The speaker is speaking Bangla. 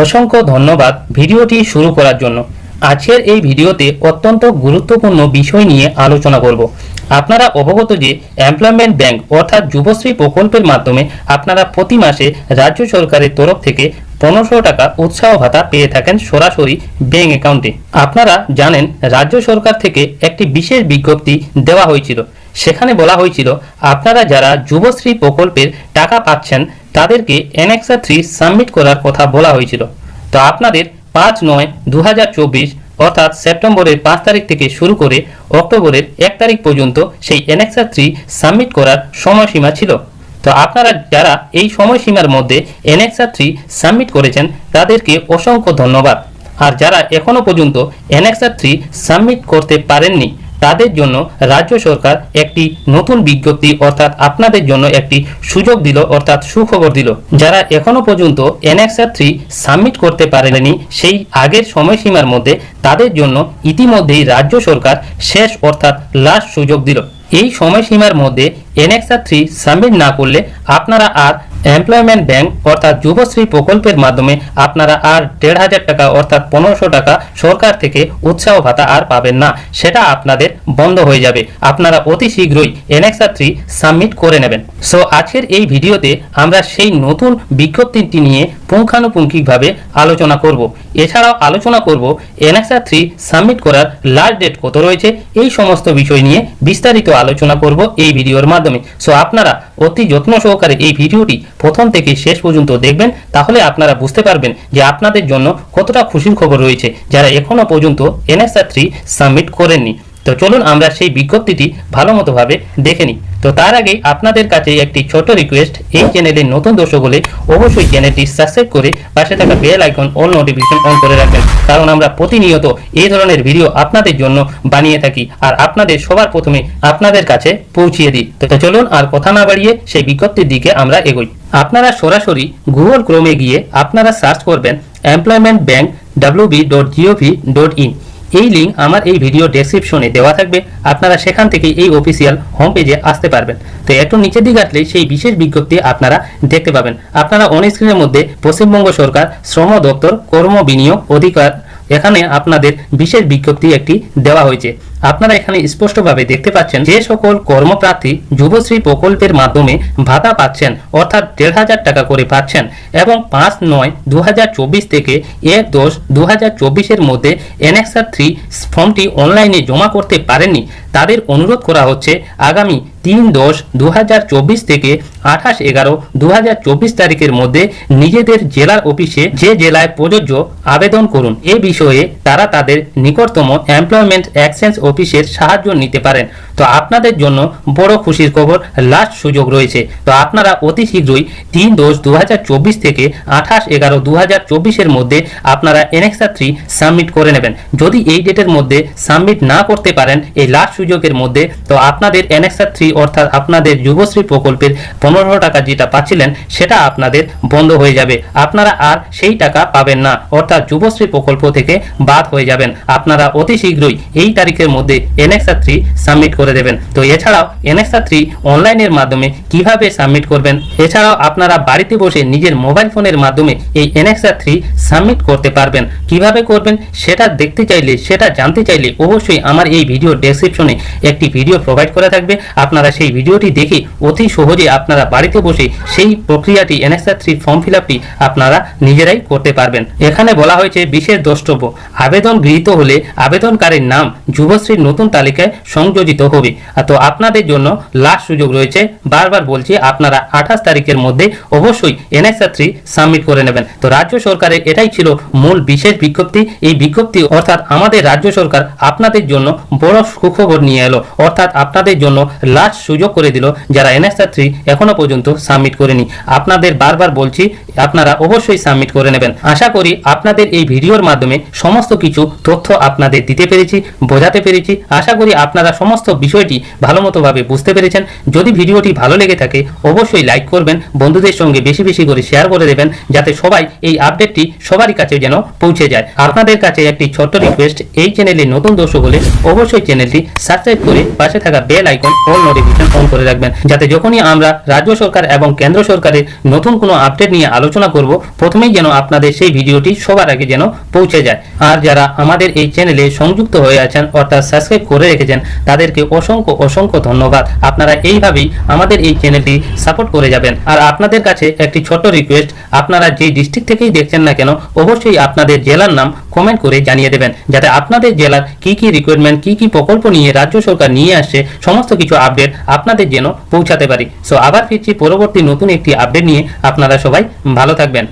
অসংখ্য ধন্যবাদ ভিডিওটি শুরু করার জন্য। আজকের এই ভিডিওতে অত্যন্ত গুরুত্বপূর্ণ বিষয় নিয়ে আলোচনা করব। আপনারা অবগত যে এমপ্লয়মেন্ট ব্যাংক অর্থাৎ যুবশ্রী প্রকল্পের মাধ্যমে আপনারা প্রতি মাসে রাজ্য সরকারের তরফ থেকে পনেরোশো টাকা উৎসাহ ভাতা পেয়ে থাকেন সরাসরি ব্যাংক অ্যাকাউন্টে। আপনারা জানেন, রাজ্য সরকার থেকে একটি বিশেষ বিজ্ঞপ্তি দেওয়া হয়েছিল। সেখানে বলা হয়েছিল, আপনারা যারা যুবশ্রী প্রকল্পের টাকা পাচ্ছেন তাদেরকে এনএক্সা থ্রি সাবমিট করার কথা বলা হয়েছিল। তো আপনাদের পাঁচ নয় দু অর্থাৎ সেপ্টেম্বরের পাঁচ তারিখ থেকে শুরু করে অক্টোবরের এক তারিখ পর্যন্ত সেই এনএক্সা থ্রি সাবমিট করার সময়সীমা ছিল। তো আপনারা যারা এই সময়সীমার মধ্যে এনএক্সা থ্রি সাবমিট করেছেন, তাদেরকে অসংখ্য ধন্যবাদ। আর যারা এখনও পর্যন্ত এনএক্সা থ্রি সাবমিট করতে পারেননি তাদের জন্য রাজ্য সরকার একটি নতুন বিজ্ঞপ্তি, অর্থাৎ আপনাদের জন্য একটি সুযোগ দিল, অর্থাৎ সুখবর দিল। যারা এখনও পর্যন্ত এনএক্সআর থ্রি সাবমিট করতে পারেনি সেই আগের সময়সীমার মধ্যে তাদের জন্য ইতিমধ্যেই রাজ্য সরকার শেষ, অর্থাৎ লাস্ট সুযোগ দিল। এই সময়সীমার মধ্যে এনএক্সআর থ্রি সাবমিট না করলে আপনারা আর এমপ্লয়মেন্ট ব্যাংক অর্থাৎ যুবশ্রী প্রকল্পের মাধ্যমে আপনারা আর দেড় হাজার টাকা অর্থাৎ পনেরোশো টাকা সরকার থেকে উৎসাহ ভাতা আর পাবেন না। সেটা আপনাদের বন্ধ হয়ে যাবে। আপনারা অতি শীঘ্রই এনএক্সআর থ্রি সাবমিট করে নেবেন। সো আজকের এই ভিডিওতে আমরা সেই নতুন বিজ্ঞপ্তিটি নিয়ে পুঙ্খানুপুঙ্খিকভাবে আলোচনা করব। এছাড়াও আলোচনা করব এনএক্সআর থ্রি সাবমিট করার লাস্ট ডেট কত রয়েছে, এই সমস্ত বিষয় নিয়ে বিস্তারিত আলোচনা করব এই ভিডিওর মাধ্যমে। সো আপনারা অতি যত্ন সহকারে এই ভিডিওটি প্রথম থেকে শেষ পর্যন্ত দেখবেন, তাহলে আপনারা বুঝতে পারবেন যে আপনাদের জন্য কতটা খুশির খবর রয়েছে, যারা এখনও পর্যন্ত এনএসআর থ্রি সাবমিট করেননি। তো চলুন আমরা সেই বিজ্ঞপ্তিটি ভালো মতোভাবে দেখে নিই। তো তার আগে আপনাদের কাছে একটি ছোট রিকোয়েস্ট এই চ্যানেলের নতুন দর্শক হলে অবশ্যই চ্যানেলটি সাবস্ক্রাইব করে পাশে থাকা bell icon all notification on করে রাখবেন। কারণ আমরা প্রতিনিয়ত এই ধরনের ভিডিও আপনাদের জন্য বানিয়ে থাকি আর আপনাদের সবার প্রথমে আপনাদের কাছে পৌঁছিয়ে দিই। তো চলুন আর কথা না বাড়িয়ে সেই বিজ্ঞপ্তির দিকে আমরা এগোই। আপনারা সরাসরি গুগল ক্রোমে গিয়ে আপনারা সার্চ করবেন employment bank WB dot GOV dot in এই লিঙ্ক আমার এই ভিডিও ডেসক্রিপশনে দেওয়া থাকবে। আপনারা সেখান থেকে এই অফিসিয়াল হোম পেজে আসতে পারবেন। তো একটু নিচের দিকে আসলে সেই বিশেষ বিজ্ঞপ্তি আপনারা দেখতে পাবেন। আপনারা অন স্ক্রিনের মধ্যে পশ্চিমবঙ্গ সরকার শ্রম দপ্তর কর্ম বিনিয়োগ অধিকার এখানে আপনাদের বিশেষ বিজ্ঞপ্তি একটি দেওয়া হয়েছে। আপনারা এখানে স্পষ্টভাবে দেখতে পাচ্ছেন যে সকল কর্মপ্রার্থী যুবশ্রী প্রকল্পের মাধ্যমে ভাতা পাচ্ছেন, অর্থাৎ দেড় হাজার টাকা করে পাচ্ছেন এবং পাঁচ নয় দু থেকে এক দশ দু হাজার মধ্যে এনএক্সআর থ্রি ফর্মটি অনলাইনে জমা করতে পারেননি। তাদের অনুরোধ করা হচ্ছে আগামী তিন দশ দু থেকে আঠাশ এগারো দু তারিখের মধ্যে নিজেদের জেলার অফিসে যে জেলায় প্রযোজ্য আবেদন করুন। এ বিষয়ে তারা তাদের নিকটতম এমপ্লয়মেন্ট এক্সচেঞ্জ অফিসের সাহায্য নিতে পারেন। তো আপনাদের জন্য বড় খুশির খবর লাস্ট সুযোগ রয়েছে। তো আপনারা অতি শীঘ্রই তিন দশ দু থেকে আঠাশ এগারো দু এর মধ্যে আপনারা এনএক্সআর থ্রি সাবমিট করে নেবেন। যদি এই ডেটের মধ্যে সাবমিট না করতে পারেন, এই লাস্ট সুযোগের মধ্যে, তো আপনাদের এনএক্সআর থ্রি অর্থাৎ আপনাদের যুবশ্রী প্রকল্পের পনেরো টাকা যেটা পাচ্ছিলেন, সেটা আপনাদের বন্ধ হয়ে যাবে। আপনারা আর সেই টাকা পাবেন না, অর্থাৎ যুবশ্রী প্রকল্প থেকে বাদ হয়ে যাবেন। আপনারা অতি শীঘ্রই এই তারিখের মধ্যে এনএক্সআর থ্রি সাবমিট করে দেবেন। তো এছাড়াও এনএক্সআর থ্রি অনলাইনের মাধ্যমে কীভাবে সাবমিট করবেন? এছাড়াও আপনারা বাড়িতে বসে নিজের মোবাইল ফোনের মাধ্যমে এই এনএক্সআর থ্রি সাবমিট করতে পারবেন। কীভাবে করবেন সেটা দেখতে চাইলে, সেটা জানতে চাইলে অবশ্যই আমার এই ভিডিও ডেসক্রিপশনে একটি ভিডিও প্রোভাইড করা থাকবে। আপনারা সেই ভিডিওটি দেখে অতি সহজে আপনারা বাড়িতে বসে সেই প্রক্রিয়াটি এনএসআর থ্রি ফর্ম ফিল আপনারা নিজেরাই করতে পারবেন। এখানে বলা হয়েছে বিশেষ দ্রষ্টব্য আবেদন গৃহীত হলে আবেদনকারীর নাম যুবশ্রীর নতুন তালিকায় সংযোজিত হবে তো আপনাদের জন্য লাস্ট সুযোগ রয়েছে, বারবার বলছি, আপনারা আঠাশ তারিখের মধ্যে অবশ্যই এনএসআর থ্রি সাবমিট করে নেবেন। তো রাজ্য সরকারের এটাই ছিল মূল বিশেষ বিজ্ঞপ্তি। এই বিজ্ঞপ্তি অর্থাৎ আমাদের রাজ্য সরকার আপনাদের জন্য বড় সুখবর নিয়ে এলো। অর্থাৎ আপনাদের জন্য লাস্ট সুযোগ করে দিল যারা এনএসআর থ্রি এখনও পর্যন্ত সাবমিট করেনি। আপনাদের বারবার বলছি, আপনারা অবশ্যই সাবমিট করে নেবেন। আশা করি আপনাদের এই ভিডিওর মাধ্যমে সমস্ত কিছু তথ্য আপনাদের দিতে পেরেছি, বোঝাতে পেরেছি। আশা করি আপনারা সমস্ত বিষয়টি ভালো মতোভাবে বুঝতে পেরেছেন। যদি ভিডিওটি ভালো লেগে থাকে, অবশ্যই লাইক করবেন, বন্ধুদের সঙ্গে বেশি বেশি করে শেয়ার করে দেবেন, যাতে সবাই এই আপডেটটি সবারই কাছে যেন পৌঁছে যায়। আপনাদের কাছে একটি ছোট্ট রিকোয়েস্ট এই চ্যানেলে নতুন দর্শক হলে অবশ্যই চ্যানেলটি সাবস্ক্রাইব করে পাশে থাকা bell icon all notification on করে রাখবেন, যাতে যখনই আমরা রাজ্য সরকার এবং কেন্দ্র সরকারের নতুন কোনো আপডেট নিয়ে আলোচনা করব, প্রথমেই যেন আপনাদের সেই ভিডিওটি সবার আগে যেন পৌঁছে যায়। আর যারা আমাদের এই চ্যানেলে সংযুক্ত হয়ে আছেন অর্থাৎ সাবস্ক্রাইব করে রেখেছেন, তাদেরকে অসংখ্য অসংখ্য ধন্যবাদ। আপনারা এইভাবেই আমাদের এই চ্যানেলটি সাপোর্ট করে যাবেন। আর আপনাদের কাছে একটি ছোট রিকোয়েস্ট আপনারা যে ডিস্ট্রিক্ট থেকেই দেখছেন না কেন, অবশ্যই আপনাদের জেলার নাম কমেন্ট করে জানিয়ে দেবেন, যাতে আপনাদের জেলার কি কি রিকোয়ারমেন্ট কি কি প্রকল্প নিয়ে রাজ্য সরকার নিয়ে আসছে, সমস্ত কিছু আপডেট আপনাদের যেন পৌঁছাতে পারি। সো আবার ফিরছি পরবর্তী নতুন একটি আপডেট নিয়ে। আপনারা সবাই ভালো থাকবেন।